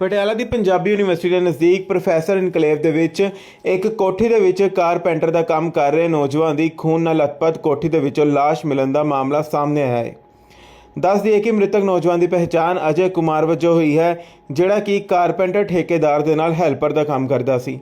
ਪਟਿਆਲਾ ਦੀ Punjabi university ਦੇ ਨਜ਼ਦੀਕ professor enclave ਦੇ ਵਿੱਚ ਇੱਕ ਕੋਠੀ ਦੇ ਵਿੱਚ ਕਾਰਪੈਂਟਰ ਦਾ ਕੰਮ ਕਰ ਰਹੇ ਨੌਜਵਾਨ ਦੀ ਖੂਨ ਨਾਲ ਲਥਪਥ ਕੋਠੀ ਦੇ ਵਿੱਚੋਂ ਲਾਸ਼ ਮਿਲਣ ਦਾ ਮਾਮਲਾ ਸਾਹਮਣੇ ਆਇਆ ਹੈ। ਦੱਸ ਦਈਏ ਕਿ ਮ੍ਰਿਤਕ ਨੌਜਵਾਨ ਦੀ ਪਹਿਚਾਣ ਅਜੇ ਕੁਮਾਰ ਵਜੋਂ ਹੋਈ ਹੈ, ਜਿਹੜਾ ਕਿ ਕਾਰਪੈਂਟਰ ਠੇਕੇਦਾਰ ਦੇ ਨਾਲ ਹੈਲਪਰ ਦਾ ਕੰਮ ਕਰਦਾ ਸੀ।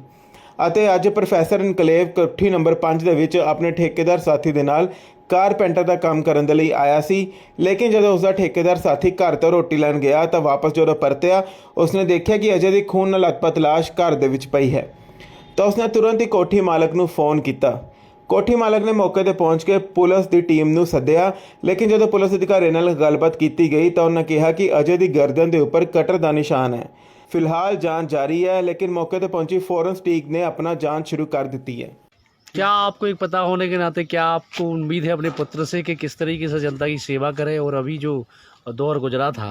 ਅਤੇ ਅੱਜ ਪ੍ਰੋਫੈਸਰ ਇਨਕਲੇਵ ਕੋਠੀ ਨੰਬਰ 5 ਦੇ ਵਿੱਚ ਆਪਣੇ ਠੇਕੇਦਾਰ ਸਾਥੀ ਦੇ ਨਾਲ ਕਾਰਪੈਂਟਰ ਦਾ ਕੰਮ ਕਰਨ ਦੇ ਲਈ ਆਇਆ ਸੀ। ਲੇਕਿਨ ਜਦੋਂ ਉਸ ਦਾ ਠੇਕੇਦਾਰ ਸਾਥੀ ਘਰ ਤੋਂ ਰੋਟੀ ਲੈਣ ਗਿਆ ਤਾਂ ਵਾਪਸ ਜਦੋਂ ਪਰਤਿਆ, ਉਸਨੇ ਦੇਖਿਆ ਕਿ ਅਜੇ ਦੀ ਖੂਨ ਨਾਲ ਲਥਪਥ ਲਾਸ਼ ਘਰ ਦੇ ਵਿੱਚ ਪਈ ਹੈ। ਤਾਂ ਉਸਨੇ ਤੁਰੰਤ ਹੀ ਕੋਠੀ ਮਾਲਕ ਨੂੰ ਫੋਨ ਕੀਤਾ। ਕੋਠੀ ਮਾਲਕ ਨੇ ਮੌਕੇ ਤੇ ਪਹੁੰਚ ਕੇ ਪੁਲਿਸ ਦੀ ਟੀਮ ਨੂੰ ਸੱਦਿਆ। ਲੇਕਿਨ ਜਦੋਂ ਪੁਲਿਸ ਅਧਿਕਾਰੀ ਨਾਲ ਗੱਲਬਾਤ ਕੀਤੀ ਗਈ ਤਾਂ ਉਹਨਾਂ ਕਿਹਾ ਕਿ ਅਜੇ ਦੀ ਗਰਦਨ ਦੇ ਉੱਪਰ ਕਟਰ ਦਾ ਨਿਸ਼ਾਨ ਹੈ। ਫਿਲਹਾਲ ਜਾਂਚ ਜਾਰੀ ਹੈ, ਲੇਕਿਨ ਮੌਕੇ ਤੇ ਪਹੁੰਚੀ ਫੋਰੈਂਸ ਟੀਮ ਨੇ ਆਪਣਾ ਜਾਂਚ ਸ਼ੁਰੂ ਕਰ ਦਿੱਤੀ ਹੈ। क्या आपको एक पता होने के नाते क्या आपको उम्मीद है अपने पुत्र से कि किस तरीके से जनता की सेवा करे? और अभी जो दौर गुजरा था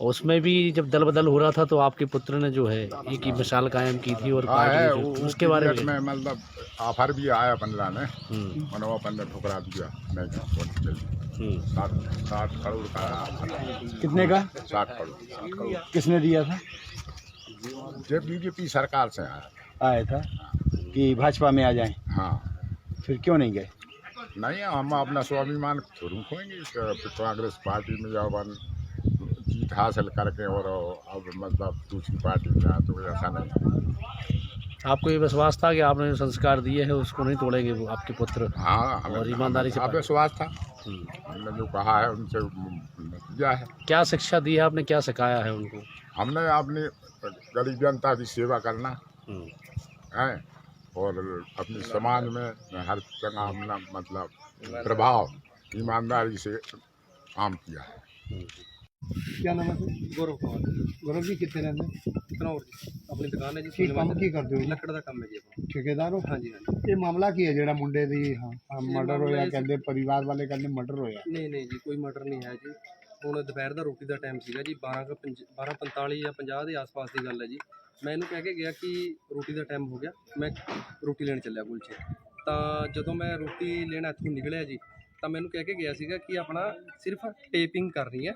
उसमें भी जब दल बदल हो रहा था तो आपके पुत्र ने जो है एक ही मिसाल कायम की थी और हाँ है उसके बारे में? मतलब ऑफ़र भी आया पंद्रह में। हम्म, मैंने वो पंद्रह ठुकरा दिया। हम्म। साठ साठ करोड़ का कितने का? साठ करोड़ किसने दिया था? जब बीजेपी सरकार से आया आया था। कि भाजपा में आ जाएँ। हाँ। फिर क्यों नहीं गए? नहीं हम अपना स्वाभिमान थोड़ी खोएँगे कांग्रेस पार्टी में जब हम जीत हासिल करके और अब मतलब दूसरी पार्टी में जाए तो ऐसा नहीं आपको ये विश्वास था कि आपने जो संस्कार दिए हैं उसको नहीं तोड़ेंगे वो आपके पुत्र? हाँ और ईमानदारी से आप विश्वास था। हम्म। हमने जो कहा है उनसे दिया है। क्या शिक्षा दी है आपने? क्या सिखाया है उनको? हमने आपने गरीब जनता की सेवा करना। हम्म, है? और अपने समाज में हर जगह अपना मतलब प्रभाव ईमानदारी से काम किया है क्या नाम है ਗੌਰਵ ਕੁਮਾਰ गौरव जी कितने रहते ਤਨੌਰ ਜੀ ਆਪਣੀ ਦੁਕਾਨ ਹੈ ਜੀ ਕੀ ਸੋਨੇ ਕੰਮ ਮਾਰਕੀਟ। ਕੀ ਕਰਦੇ ਹੋ ਲੱਕੜ ਦਾ ਕੰਮ ਹੈ ਜੀ ਆਪਣਾ ਠੇਕੇਦਾਰ ਹੋ ਹਾਂਜੀ ਹਾਂਜੀ ਇਹ ਮਾਮਲਾ ਕੀ ਹੈ ਜਿਹੜਾ ਮੁੰਡੇ ਦੀ ਮਰਡਰ ਮਾਮਲਾ ਹੋਇਆ ਇਹ- ਕਹਿੰਦੇ ਪਰਿਵਾਰ ਵਾਲੇ ਕਹਿੰਦੇ ਮਰਡਰ ਹੋਇਆ ਨਹੀਂ ਨਹੀਂ ਜੀ ਕੋਈ ਮਟਰ ਨਹੀਂ ਹੈ ਜੀ ਹੁਣ ਦੁਪਹਿਰ ਦਾ ਰੋਟੀ ਦਾ ਟਾਈਮ ਸੀਗਾ ਜੀ 12 ਕੁ ਪੰਜ- 12:45 ਜਾਂ 50 ਦੇ ਆਸ-ਪਾਸ ਦੀ ਗੱਲ ਹੈ ਜੀ ਮੈਂ ਇਹਨੂੰ ਕਹਿ ਕੇ ਗਿਆ ਕਿ ਰੋਟੀ ਦਾ ਟਾਈਮ ਹੋ ਗਿਆ, ਮੈਂ ਰੋਟੀ ਲੈਣ ਚੱਲਿਆ ਕੁਲਚੇ। ਤਾਂ ਜਦੋਂ ਮੈਂ ਰੋਟੀ ਲੈਣ ਇੱਥੋਂ ਨਿਕਲਿਆ ਜੀ, ਤਾਂ ਮੈਨੂੰ ਕਹਿ ਕੇ ਗਿਆ ਸੀਗਾ ਕਿ ਆਪਣਾ ਸਿਰਫ ਟੇਪਿੰਗ ਕਰਨੀ ਹੈ,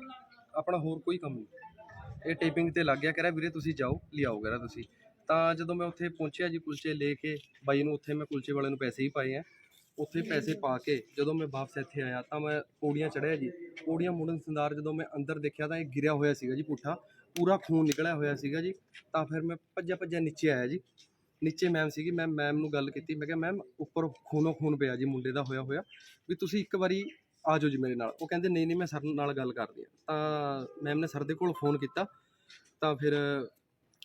ਆਪਣਾ ਹੋਰ ਕੋਈ ਕੰਮ ਨਹੀਂ। ਇਹ ਟੇਪਿੰਗ ਤੇ ਲੱਗ ਗਿਆ, ਕਹਿ ਰਿਹਾ, ਵੀਰੇ ਤੁਸੀਂ ਜਾਓ, ਲਿਆਓ, ਕਹਿ ਰਿਹਾ ਤੁਸੀਂ। ਤਾਂ ਜਦੋਂ ਮੈਂ ਉੱਥੇ ਪਹੁੰਚਿਆ ਜੀ ਕੁਲਚੇ ਲੈ ਕੇ, ਬਾਈ ਨੂੰ ਉੱਥੇ ਮੈਂ ਕੁਲਚੇ ਵਾਲੇ ਨੂੰ ਪੈਸੇ ਹੀ ਪਾਏ ਆ। ਉੱਥੇ ਪੈਸੇ ਪਾ ਕੇ ਜਦੋਂ ਮੈਂ ਵਾਪਸ ਇੱਥੇ ਆਇਆ, ਤਾਂ ਮੈਂ ਪੌੜੀਆਂ ਚੜ੍ਹਿਆ ਜੀ। ਪੌੜੀਆਂ ਮੁੜਨ ਸੰਦਾਰ ਜਦੋਂ ਮੈਂ ਅੰਦਰ ਦੇਖਿਆ ਤਾਂ ਇਹ ਗਿਰਿਆ ਹੋਇਆ ਸੀਗਾ ਜੀ ਪੁੱਠਾ। ਪੂਰਾ ਖੂਨ ਨਿਕਲਿਆ ਹੋਇਆ ਸੀਗਾ ਜੀ, ਤਾਂ ਫਿਰ ਮੈਂ ਭੱਜਿਆ ਭੱਜਿਆ ਨੀਚੇ ਆਇਆ ਜੀ। ਨੀਚੇ ਮੈਮ ਸੀਗੀ, ਮੈਂ ਮੈਮ ਨੂੰ ਗੱਲ ਕੀਤੀ, ਮੈਂ ਕਿਹਾ ਮੈਮ ਉੱਪਰ ਖੂਨੋ ਖੂਨ ਪਿਆ ਜੀ, ਮੁੰਡੇ ਦਾ ਹੋਇਆ ਹੋਇਆ, ਵੀ ਤੁਸੀਂ ਇੱਕ ਵਾਰੀ ਆ ਜਾਓ ਜੀ ਮੇਰੇ ਨਾਲ। ਉਹ ਕਹਿੰਦੇ, ਨਹੀਂ ਨਹੀਂ, ਮੈਂ ਸਰ ਨਾਲ ਗੱਲ ਕਰਦੀ ਹਾਂ। ਤਾਂ ਮੈਮ ਨੇ ਸਰ ਦੇ ਕੋਲ ਫੋਨ ਕੀਤਾ, ਤਾਂ ਫਿਰ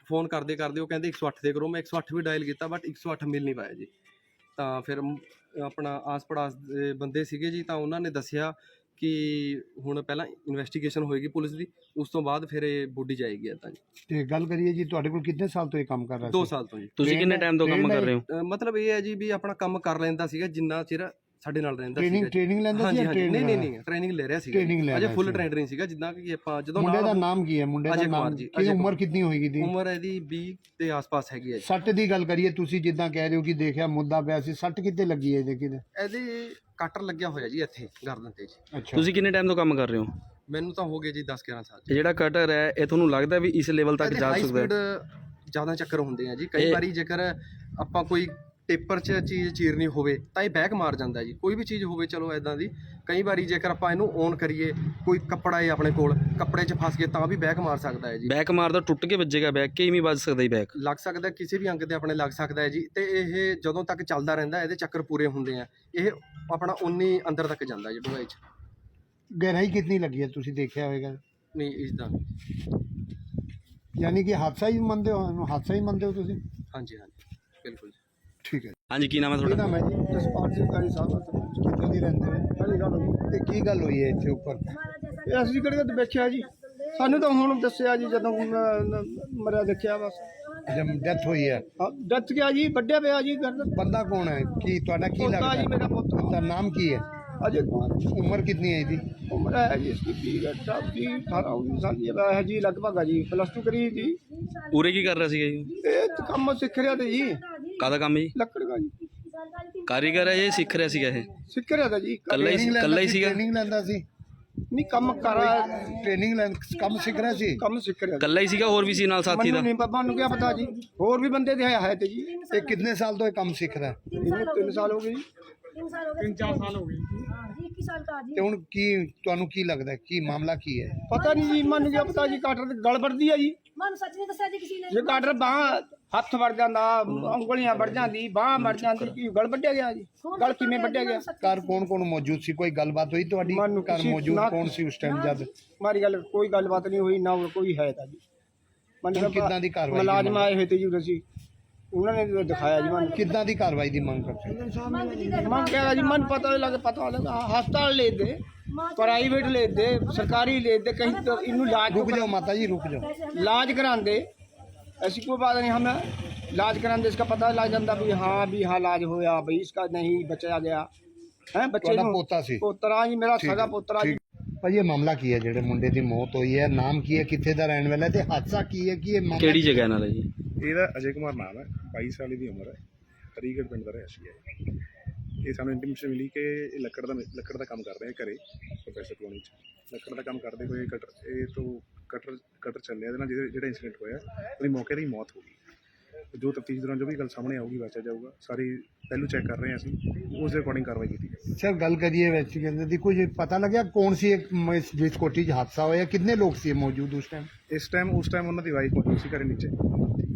ਫੋਨ ਕਰਦੇ ਕਰਦੇ ਉਹ ਕਹਿੰਦੇ 108 ਦੇ ਕਰੋ। ਮੈਂ 108 ਵੀ ਡਾਇਲ ਕੀਤਾ ਬਟ 108 ਮਿਲ ਨਹੀਂ ਪਾਇਆ ਜੀ। ਤਾਂ ਫਿਰ ਆਪਣਾ ਆਸ ਪੜਾਸ ਦੇ ਬੰਦੇ ਸੀਗੇ ਜੀ, ਤਾਂ ਉਹਨਾਂ ਨੇ ਦੱਸਿਆ ਕਿ ਹੁਣ ਪਹਿਲਾਂ ਇਨਵੈਸਟੀਗੇਸ਼ਨ ਹੋਏਗੀ ਪੁਲਿਸ ਦੀ ਉਸ ਤੋਂ ਬਾਅਦ ਫਿਰ ਇਹ ਬੋਡੀ ਜਾਏਗੀ ਇੱਦਾਂ ਜੀ। ਤੇ ਗੱਲ ਕਰੀਏ ਜੀ ਤੁਹਾਡੇ ਕੋਲ ਕਿੰਨੇ ਸਾਲ ਤੋਂ ਇਹ ਕੰਮ ਕਰ ਰਿਹਾ 2 ਸੀ? ਸਾਲ ਤੋਂ ਜੀ। ਤੁਸੀਂ ਕਿੰਨੇ ਟਾਈਮ ਤੋਂ ਕੰਮ ਕਰ ਰਹੇ ਹੋ? ਅ, ਮਤਲਬ ਇਹ ਹੈ ਜੀ ਵੀ ਆਪਣਾ ਕੰਮ ਕਰ ਲੈਂਦਾ ਸੀਗਾ ਜਿੰਨਾ ਚਿਰ ਸਾਡੇ ਨਾਲ ਰਹਿੰਦਾ ਟ੍ਰੇਨਿੰਗ ਸੀਗਾ ਜੀ। ਟ੍ਰੇਨਿੰਗ ਲੈਂਦਾ ਸੀ ਹਾਂਜੀ ਜਾਂ ਹਾਂਜੀ ਨਹੀਂ ਨਹੀਂ ਨਹੀਂ ਟ੍ਰੇਨਿੰਗ ਲੈ ਰਿਹਾ ਸੀਗਾ Training ਲੈ ਅਜੇ ਰਿਹਾ ਫੁੱਲ ਸੀ। ਟ੍ਰੇਨਿੰਗ ਸੀਗਾ ਜਿੱਦਾਂ ਕਿ ਆਪਾਂ ਜਦੋਂ ਮੁੰਡੇ ਦਾ ਨਾਲ ਨਾਮ ਕੀ ਹੈ? ਮੁੰਡੇ ਦਾ ਅਜੇ ਨਾਮ ਜੀ, ਕੀ ਅਜੇ ਉਮਰ ਕਿੰਨੀ ਹੋਏਗੀ ਦੀ? ਉਮਰ ਇਹਦੀ 20 ਦੇ ਆਸ-ਪਾਸ ਹੈਗੀ ਹੈ ਜੀ। ਸੱਟ ਦੀ ਗੱਲ ਕਰੀਏ ਤੁਸੀਂ ਜਿੱਦਾਂ ਕਹਿ ਰਹੇ ਹੋ ਕਿ ਦੇਖਿਆ ਮੁੱਦਾ ਪਿਆ ਸੀ ਸੱਟ ਕਿੱਥੇ ਲੱਗੀ ਹੈ ਦੇਖੀ ਤੇ? ਇਹਦੇ ਕਟਰ ਲੱਗਿਆ ਹੋਇਆ ਜੀ ਇੱਥੇ ਗਰਦਨ ਤੇ ਜੀ। ਅੱਛਾ। ਤੁਸੀਂ ਕਿੰਨੇ ਟਾਈਮ ਤੋਂ ਕੰਮ ਕਰ ਰਹੇ ਹੋ? ਮੈਨੂੰ ਤਾਂ ਹੋ ਗਏ ਜੀ 10 11 ਸਾਲ ਇਹ ਜਿਹੜਾ ਕਟਰ ਹੈ ਇਹ ਤੁਹਾਨੂੰ ਲੱਗਦਾ ਵੀ ਇਸ ਲੈਵਲ ਤੱਕ ਜਾ ਸਕਦਾ ਹੈ? ਜ਼ਿਆਦਾ ਚੱਕਰ ਹੁੰਦੇ ਆ ਜੀ। ਕਈ ਵਾਰੀ ਜੇਕਰ ਆਪਾਂ ਕੋਈ ਟੇਪਰ 'ਚ ਚੀਜ਼ ਚੀਰਨੀ ਹੋਵੇ ਤਾਂ ਇਹ ਬੈਕ ਮਾਰ ਜਾਂਦਾ ਜੀ। ਕੋਈ ਵੀ ਚੀਜ਼ ਹੋਵੇ ਚਲੋ ਐਦਾਂ ਦੀ। ਕਈ ਵਾਰੀ ਜੇਕਰ ਆਪਾਂ ਇਹਨੂੰ ਔਨ ਕਰੀਏ ਕੋਈ ਕੱਪੜਾ ਹੈ ਆਪਣੇ ਕੋਲ ਕੱਪੜੇ 'ਚ ਫਸ ਗਏ ਤਾਂ ਵੀ ਬੈਕ ਮਾਰ ਸਕਦਾ ਹੈ ਜੀ। ਬੈਕ ਮਾਰਦਾ ਟੁੱਟ ਕੇ ਵੱਜੇਗਾ ਬੈਕ ਕਿ ਇਵੇਂ ਵੱਜ ਸਕਦਾ ਹੀ ਬੈਕ ਲੱਗ ਸਕਦਾ ਕਿਸੇ ਵੀ ਅੰਗ ਤੇ ਆਪਣੇ ਲੱਗ ਸਕਦਾ ਹੈ ਜੀ। ਤੇ ਇਹ ਜਦੋਂ ਤੱਕ ਚੱਲਦਾ ਰਹਿੰਦਾ ਇਹਦੇ ਚੱਕਰ ਪੂਰੇ ਹੁੰਦੇ ਆ। ਇਹ ਆਪਣਾ ਉਨੀ ਅੰਦਰ ਤੱਕ ਜਾਂਦਾ ਜੀ ਡੂੰਘਾਈ 'ਚ। ਗਹਿਰਾਈ ਕਿੰਨੀ ਲੱਗੀ ਹੈ ਤੁਸੀਂ ਦੇਖਿਆ ਹੋਵੇਗਾ? ਨਹੀਂ ਇਸ ਦਾ ਯਾਨੀ ਕਿ ਹਾਦਸਾ ਹੀ ਮੰਨਦੇ ਹੋ ਇਹਨੂੰ ਹਾਦਸਾ ਹੀ ਮੰਨਦੇ ਹੋ ਤੁਸੀਂ? ਹਾਂਜੀ ਹਾਂਜੀ ਬਿਲਕੁਲ। ਜੀ ਠੀਕ ਹੈ ਹਾਂਜੀ ਕੀ ਨਾਮ ਹੈ ਕੀ ਤੁਹਾਡਾ? ਨਾਮ ਹੈ ਜੀ ਜਸਪਾਲ ਸਿੰਘ ਕਾਲੀ ਸਾਹਿਬ ਕਿੱਥੇ ਦੀ ਰਹਿੰਦੇ ਹੋ। ਪਹਿਲੀ ਗੱਲ ਤੇ ਕੀ ਗੱਲ ਹੋਈ ਹੈ ਇੱਥੇ ਉੱਪਰ? ਇਹ ਅਸੀਂ ਕਿਹੜੇ ਤੇ ਵੇਖਿਆ ਜੀ? ਸਾਨੂੰ ਤਾਂ ਹੁਣ ਦੱਸਿਆ ਜੀ ਜਦੋਂ ਅਮ, ਮਰਿਆ ਦੇਖਿਆ ਬਸ। ਜਦ ਡੈਥ ਹੋਈ ਹੈ। ਡੱਟ ਗਿਆ ਜੀ? ਵੱਡਿਆ ਪਿਆ ਜੀ ਗਰਦਨ ਬੰਦਾ ਕੌਣ ਹੈ? ਕੀ ਤੁਹਾਡਾ ਕੀ ਪੋਤਾ ਲੱਗਦਾ? ਜੀ ਮੇਰਾ ਪੁੱਤ ਉਹਦਾ ਨਾਮ ਕੀ ਹੈ ਅਜੇ ਕੁਮਾਰ ਉਮਰ ਕਿੰਨੀ ਹੈ ਇਹਦੀ ਉਮਰ ਹੈ ਜੀ ਇਸकी ਵੀਹ ਅੱਠ ਜੀ 18 19 ਸਾਲ ਦੀ ਹੈ ਜੀ ਲਗਭਗ ਹੈ ਜੀ ਪਲੱਸ 2 ਕਰੀ ਜੀ ਉਰੇ ਕੀ ਕਰ ਰਿਹਾ ਸੀਗਾ ਜੀ ਇਹ ਤਾਂ ਕੰਮ ਸਿੱਖ ਰਿਹਾ ਤੇ ਜੀ ਕਾਹਦਾ ਕੰਮ ਹੈ ਜੀ ਲੱਕੜ ਦਾ ਜੀ ਕਾਰੀਗਰ ਹੈ ਇਹ ਸਿੱਖ ਰਿਹਾ ਸੀਗਾ ਇਹ ਸਿੱਖ ਰਿਹਾ ਤਾਂ ਜੀ ਕੱਲਾ ਹੀ ਕੱਲਾ ਹੀ ਸੀਗਾ ਟ੍ਰੇਨਿੰਗ ਲੈਂਦਾ ਸੀ ਨਹੀਂ ਕੰਮ ਕਰ ਟ੍ਰੇਨਿੰਗ ਲੈਣ ਕੰਮ ਸਿੱਖ ਰਿਹਾ ਸੀ ਕੰਮ ਸਿੱਖ ਰਿਹਾ ਇਕੱਲਾ ਹੀ ਸੀਗਾ ਹੋਰ ਵੀ ਸੀ ਨਾਲ ਸਾਥੀ ਮੈਨੂੰ ਦਾ ਨਹੀਂ ਪਤਾ ਮੈਨੂੰ ਕੀ ਪਤਾ ਜੀ ਹੋਰ ਵੀ ਬੰਦੇ ਦੇ ਹੈ ਤੇ ਜੀ ਇਹ ਕਿੰਨੇ ਸਾਲ ਤੋਂ ਇਹ ਕੰਮ ਸਿੱਖ ਰਿਹਾ ਇਹਨੂੰ 3 ਸਾਲ ਹੋ ਗਏ ਜੀ 3 ਸਾਲ ਜਾਂਦੀ ਗਲ ਵੱਢਿਆ ਗਿਆ ਜੀ? ਗਲ ਕਿਵੇਂ ਵੱਢਿਆ ਗਿਆ? ਘਰ ਕੌਣ ਮੌਜੂਦ ਸੀ? ਕੋਈ ਗੱਲਬਾਤ ਹੋਈ ਤੁਹਾਡੀ? ਮੌਜੂਦ ਸੀ ਉਸ ਟਾਈਮ ਜਦ? ਗੱਲ ਕੋਈ ਗੱਲਬਾਤ ਨਹੀਂ ਹੋਈ ਨਾ ਕੋਈ ਹੈ ਤਾਂ ਜੀ। ਮਨ ਕਿਦਾਂ ਦੀ ਕਾਰਵਾਈ ਮੁਲਾਜ਼ਮ ਆਏ ਹੋਏ ਤੇ ਜੀ ਉਰੇ ਸੀ ਉਹਨਾਂ ਨੇ ਜੋ ਦਿਖਾਇਆ ਜੀ ਮਨ ਕਿੱਦਾਂ ਦੀ ਕਾਰਵਾਈ ਦੀ ਮੰਗ ਕਰਦੇ ਹੋ? ਮਨ ਕਹੇगा जी मन पता लगे पता लगा अस्पताल ले दे प्राइवेट ले दे सरकारी ले दे कहीं तो इनू ਰੁਕ ਜਾਓ ਮਾਤਾ ਜੀ ਰੁਕ ਜਾਓ। ਇਲਾਜ ਕਰਾਉਂਦੇ। ਐਸੀ ਕੋਈ ਬਾਤ ਨਹੀਂ ਹਮੇ ਇਲਾਜ ਕਰਾਉਂਦੇ ਇਸਕਾ ਪਤਾ ਲੱਗ ਜਾਂਦਾ ਵੀ ਹਾਂ ਵੀ ਹਾਂ ਇਲਾਜ ਹੋਇਆ ਬਈ ਇਸਕਾ ਨਹੀਂ ਬਚਿਆ ਗਿਆ। ਹੈ ਬੱਚੇ ਤੁਹਾਡਾ ਪੋਤਾ ਸੀ। ਪੋਤਰਾ ਜੀ ਮੇਰਾ ਠੀਕ ਪੋਤਰਾ ਜੀ। ਠੀਕ। ਇਹ ਮਾਮਲਾ ਕੀ ਹੈ? ਜਿਹੜੇ ਮੁੰਡੇ ਦੀ ਮੌਤ ਹੋਈ ਹੈ ਨਾਮ ਕੀ ਹੈ? ਕਿੱਥੇ ਦਾ ਰਹਿਣ ਵਾਲਾ ਤੇ ਹਾਦਸਾ ਕੀ ਹੈ? ਕਿ ਇਹ ਮਾਮਲਾ ਕਿਹੜੀ ਜਗ੍ਹਾ ਨਾਲ ਹੈ ਜੀ? ਇਹਦਾ ਅਜੇ ਕੁਮਾਰ ਨਾਮ ਹੈ। 22 ਸਾਲ ਦੀ ਉਮਰ ਹੈ। ਹਰੀਗੜ੍ਹ ਪਿੰਡ ਦਾ ਰਹਿਸ਼ੀ ਹੈ ਇਹ। ਸਾਨੂੰ ਇੰਟੀਮੇਸ਼ਨ ਮਿਲੀ ਕਿ ਇਹ ਲੱਕੜ ਦਾ ਲੱਕੜ ਦਾ ਕੰਮ ਕਰਦੇ ਆ ਘਰੇ ਪ੍ਰੋਫੈਸਰ ਕਲੋਨੀ ਚ। ਲੱਕੜ ਦਾ ਕੰਮ ਕਰਦੇ ਹੋਏ ਕਟਰ ਇਹ ਤੋਂ ਕਟਰ ਕਟਰ ਚੱਲਿਆ ਇਹਦੇ ਨਾਲ ਜਿਹੜਾ ਇਨਸੀਡੈਂਟ ਹੋਇਆ ਉਹਦੀ ਮੌਕੇ ਤੇ ਹੀ ਮੌਤ ਹੋ ਗਈ। ਜੋ ਤਫਤੀਸ਼ ਦੌਰਾਨ ਜੋ ਵੀ ਗੱਲ ਸਾਹਮਣੇ ਆਊਗੀ ਵਾਚਿਆ ਜਾਊਗਾ। ਸਾਰੀ ਪਹਿਲੂ ਚੈੱਕ ਕਰ ਰਹੇ ਹਾਂ ਅਸੀਂ ਉਸ ਦੇ ਅਕੋਰਡਿੰਗ ਕਾਰਵਾਈ ਕੀਤੀ ਜਾਊਗੀ ਸਰ ਗੱਲ ਕਰੀਏ ਵੈਸੇ ਦੀ ਕੁਝ ਪਤਾ ਲੱਗਿਆ ਕੌਣ ਸੀ ਇੱਕ ਜਿਸ ਕੋਠੀ 'ਚ ਹਾਦਸਾ ਹੋਇਆ? ਕਿੰਨੇ ਲੋਕ ਸੀ ਮੌਜੂਦ ਉਸ ਟਾਈਮ ਇਸ ਟਾਈਮ ਉਸ ਟਾਈਮ ਉਹਨਾਂ ਦੀ ਵਾਈਫ ਮੌਜੂਦ ਸੀ ਘਰੇ ਨੀਚੇ।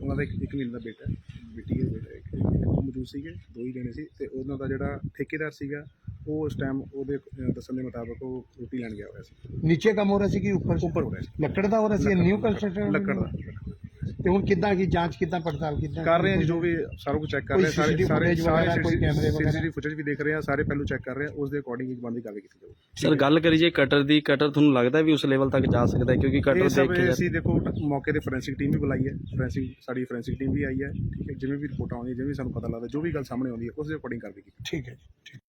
ਉਹਨਾਂ ਦਾ ਇੱਕ ਇੱਕ ਮਹੀਨੇ ਦਾ ਬੇਟਾ ਬੇਟੀ ਹੈ ਬੇਟਾ ਇੱਕ ਇੱਕ ਉਹ ਮੌਜੂਦ ਸੀਗੇ ਦੋ ਹੀ ਜਣੇ ਸੀ ਤੇ ਉਹਨਾਂ ਦਾ ਜਿਹੜਾ ਠੇਕੇਦਾਰ ਸੀਗਾ ਉਹ ਉਸ ਟਾਈਮ ਉਹਦੇ ਅਹ, ਦੱਸਣ ਦੇ ਮੁਤਾਬਕ ਉਹ ਰੋਟੀ ਲੈਣ ਗਿਆ ਹੋਇਆ ਸੀ। ਨੀਚੇ ਕੰਮ ਹੋ ਰਿਹਾ ਸੀ ਕਿ ਉੱਪਰ? ਉੱਪਰ ਹੋ ਰਿਹਾ ਸੀ। ਲੱਕੜ ਦਾ ਹੋ ਰਿਹਾ ਸੀ ਨਿਊ ਕੰਸਟਰਕਸ਼ਨ ਲੱਕੜ ਦਾ। ਤੇ ਹੁਣ ਕਿੱਦਾਂ ਕੀ ਜਾਂਚ ਕਿੱਦਾਂ ਪੜਤਾਲ ਕਿੱਦਾਂ? ਕਰ ਰਹੇ ਹਾਂ ਜੀ, ਜੋ ਵੀ ਸਾਰਾ ਕੁਝ ਚੈੱਕ ਕਰ ਰਹੇ ਹਾਂ, ਸਾਰੇ ਸਾਰੇ ਵਗੈਰਾ, ਕੋਈ camera ਵਗੈਰਾ? ਸੀਸੀਟੀਵੀ ਫੁਟੇਜ ਵੀ ਦੇਖ ਰਹੇ ਹਾਂ ਸਾਰੇ ਪਹਿਲੂ ਚੈੱਕ ਕਰ ਰਹੇ ਹਾਂ ਉਸ ਦੇ ਅਕੋਰਡਿੰਗ ਇੱਕ ਬੰਦੀ ਕਾਰਵਾਈ ਕੀਤੀ ਜਾਊਗੀ। ਸਰ ਗੱਲ ਕਰੀ ਜੇ ਕਟਰ ਦੀ ਕਟਰ ਤੁਹਾਨੂੰ ਲੱਗਦਾ ਵੀ ਉਸ ਲੈਵਲ ਤੱਕ ਜਾ ਸਕਦਾ ਹੈ ਕਿਉਂਕਿ ਕਟਰ ਇਹ ਸਭ ਦੇਖ ਕੇ ਅਸੀਂ ਦੇਖੋ ਮੌਕੇ ਤੇ ਫੋਰੈਂਸਿਕ ਟੀਮ ਵੀ ਬੁਲਾਈ ਹੈ ਫੋਰੈਂਸਿਕ ਸਾਡੀ ਫੋਰੈਂਸਿਕ ਟੀਮ ਵੀ ਆਈ ਹੈ ਠੀਕ ਹੈ ਜਿਵੇਂ ਵੀ ਰਿਪੋਰਟ ਆਉਂਦੀ ਹੈ ਜਿਵੇਂ ਵੀ ਸਾਨੂੰ ਪਤਾ ਲੱਗਦਾ ਜੋ ਵੀ ਗੱਲ ਸਾਹਮਣੇ ਆਉਂਦੀ ਹੈ ਉਸ ਦੇ ਅਕੋਰਡਿੰਗ ਕਾਰਵਾਈ ਕੀਤੀ ਠੀਕ ਹੈ ਜੀ ਠੀਕ